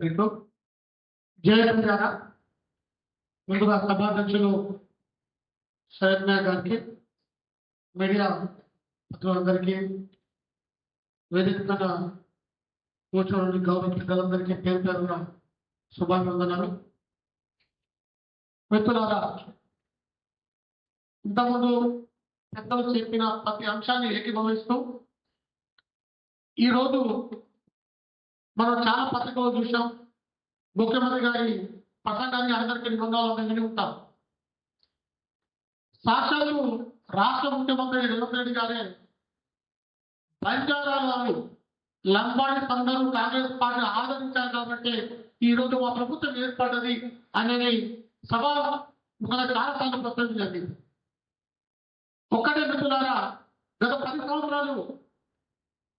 రెండు జయరాం ముందుగా సభాధ్యక్షులు శరత్ గారికి మీడియా మిత్రులందరికీ వేదిక మీద కూర్చోని గౌరవ పెద్దలందరికీ పేరు పేరున శుభాభివందనాలు మిత్రులారా ఇంతకుముందు పెద్దలు చెప్పిన ప్రతి అంశాన్ని ఏకీభవిస్తూ ఈరోజు మనం చాలా పత్రికలు చూసాం ముఖ్యమంత్రి గారి ప్రసంగాన్ని అందరికీ బృందాలని ఉంటాం సాక్షాత్తు రాష్ట్ర ముఖ్యమంత్రి రేవంత్ రెడ్డి గారే బంజారాలు లంబాడి అందరూ కాంగ్రెస్ పార్టీ ఆదరించారు కాబట్టి ఈ రోజు మా ప్రభుత్వం ఏర్పడ్డది అనేది సభ మన చాలాసార్లు ప్రశ్నించండి ఒక్కటే మిత్రులారా గత పది సంవత్సరాలు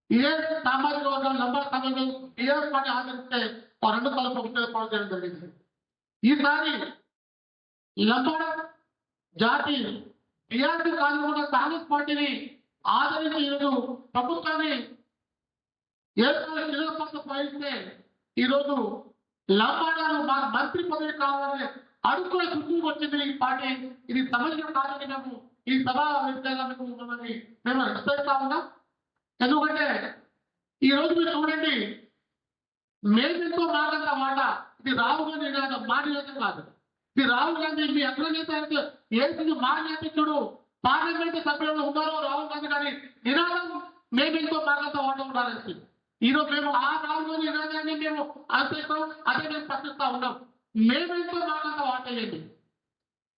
ఏ సామాజిక వర్గం లంబా సమాజం ఏ పని ఆచరిస్తే ఆ రెండు సార్లు ప్రభుత్వం ఏర్పాటు చేయడం జరిగింది ఈసారి లంబాడ జాతి టీఆర్పీ కాకుండా కాంగ్రెస్ పార్టీని ఆదరించి ఈరోజు ప్రభుత్వాన్ని ఏర్పాటు శిలాపత్రం ప్రవహిస్తే ఈరోజు లంబాడాను మా మంత్రి పదవి కావాలని అడుగుల చుట్టూ వచ్చింది ఈ పార్టీ. ఇది సమస్య కాదని మేము ఈ సభ వ్యక్తిగా మీకు మిమ్మల్ని మేము హెచ్చరిస్తా ఉన్నాం. ఎందుకంటే ఈ రోజు మీరు చూడండి మేమెంతో మాట్లాడిన మాట. ఇది రాహుల్ గాంధీ కాదు మా నేత కాదు. ఇది రాహుల్ గాంధీ మీ అగ్రనేత అయితే ఏది మా నేతృడు పార్లమెంట్ సభ్యులు ఉన్నారో రాహుల్ గాంధీ గారి నినాదం మేమెంతో మాట్లాడుతూ మాట ఉండాలని. ఈరోజు మేము ఆ రాహుల్ గాంధీ నినాదాన్ని మేము అనుసరిస్తాం అదే మేము ప్రశ్నిస్తా ఉన్నాం. మేమెంతో మాట వాటేయండి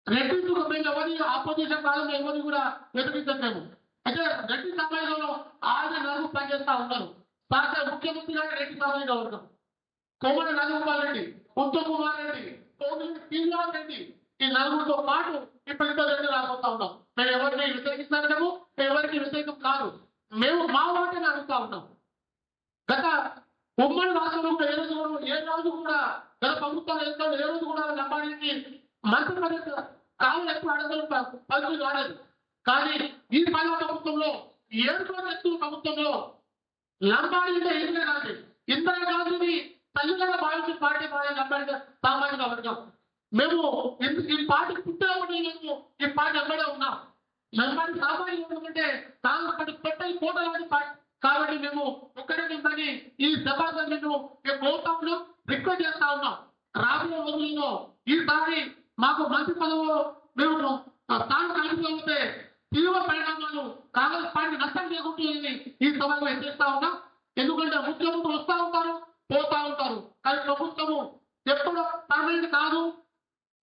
రెట్టింపుకు మేము ఎవరి ఆపోజిషన్ కాదు ఎవరిని కూడా వ్యతిరేకించలేము అయితే రెడ్డి సమాజంలో ఆయన నలుగురు పనిచేస్తా ఉన్నారు. సాక్షాత్ ముఖ్యమంత్రి గారు రెడ్డి సమాజంగా ఉన్నాం కొమ్మడి రాజగోపాల్ రెడ్డి ఉత్తమ్ కుమార్ రెడ్డి కోగిలి శ్రీనివాస్ రెడ్డి ఈ నలుగురితో పాటు ఇప్పుడు ఇద్దరు రెడ్డి రాబోతా ఉన్నాం. మేము ఎవరిని వ్యతిరేకిస్తాము ఎవరికి వ్యతిరేకం కాదు. మేము మా వాటిని అడుగుతా ఉన్నాం. గత ఉమ్మడి రాష్ట్రంలో ఏ రోజు ఏ రోజు కూడా గత ప్రభుత్వం ఏ రోజు కూడా లంబాడికి మంత్రి పదవి కావాలి ఎక్కువ అడగలు పరిస్థితి కాలేదు. కానీ ఈ పదవ ప్రభుత్వంలో ఏడు వ్యక్తుల ప్రభుత్వంలో లంబాడి అంటే ఏంటనే ఇందిరా గాంధీని తల్లిగా భావించిన పార్టీ మాది లంబాడి సామాజిక వర్గం మేము ఈ పార్టీ పుట్టినప్పటి మేము ఈ పార్టీ అక్కడే ఉన్నాం. లంబాడి సామాజిక వర్గం అంటే కాంగ్రెస్ పార్టీ పెట్టని కోటలాంటి పార్టీ. కాబట్టి మేము ఒక్కడే ఉందని ఈ సభలో మేము మేము రిక్వెస్ట్ చేస్తా ఉన్నాం. రాబోయే రోజుల్లో ఈసారి మాకు మంత్రి పదవులు మేము స్థానం స్థానం కల్పించకపోతే తీవ్ర పరిణామాలు కాంగ్రెస్ పార్టీ నష్టం చేకూరుతుందని ఈ సభలో హెచ్చరిస్తా ఉన్నా? ఎందుకంటే ముఖ్యమంత్రులు వస్తా ఉంటారు పోతా ఉంటారు. కానీ ప్రభుత్వము ఎప్పుడు పర్మనెంట్ కాదు.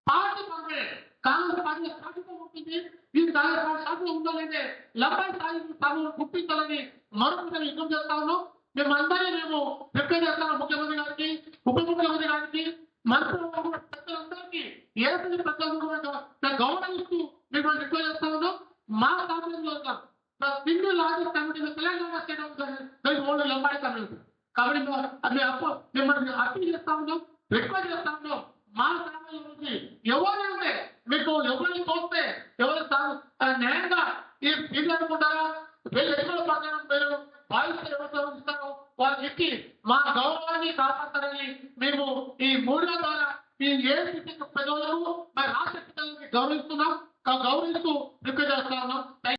Party permanent. కాంగ్రెస్ పార్టీ శాశ్వతం ఉంటుంది. ఈ కాంగ్రెస్ పార్టీ శాశ్వతం ఉండాలంటే లబ్బాయి స్థాయి తాము గుర్తించాలని మరొకసారి యుద్ధం చేస్తా ఉన్నాం. మేము మేము రిక్వెస్ట్ చేస్తాము ముఖ్యమంత్రి గారికి ఉప ముఖ్యమంత్రి గారికి మంత్రులందరికీ ఏ ప్రజలందరూ గౌరవిస్తూ మేము రిక్వెస్ట్ చేస్తా. ఉన్నాం మా సామాన్యంలో ఉన్నాం single largest committee Telangana state only Lambadi community కాబట్టి మేము అది అప్పు మిమ్మల్ని అప్పీల్ చేస్తా ఉన్నాం రిక్వెస్ట్ చేస్తా ఉన్నాం. మా సామాన్యం నుంచి ఎవరైతే మీకు ఎవరిని చూస్తే ఎవరు తా- న్యాయంగా ఈ ఇది అనుకుంటారా? వీళ్ళు ఎక్కువ ప్రకారం మీరు భావిస్తే ఎవరు ఇస్తారో వాళ్ళకి ఇచ్చి మా గౌరవాన్ని కాపాడతారని మేము ఈ మూడో ద్వారా ఈ ఏ స్థితి ప్రజలకు మరి రాష్ట్ర గౌరవిస్తున్నాం. గవర్నమెంట్కు రిక్వెస్ట్ చేస్తా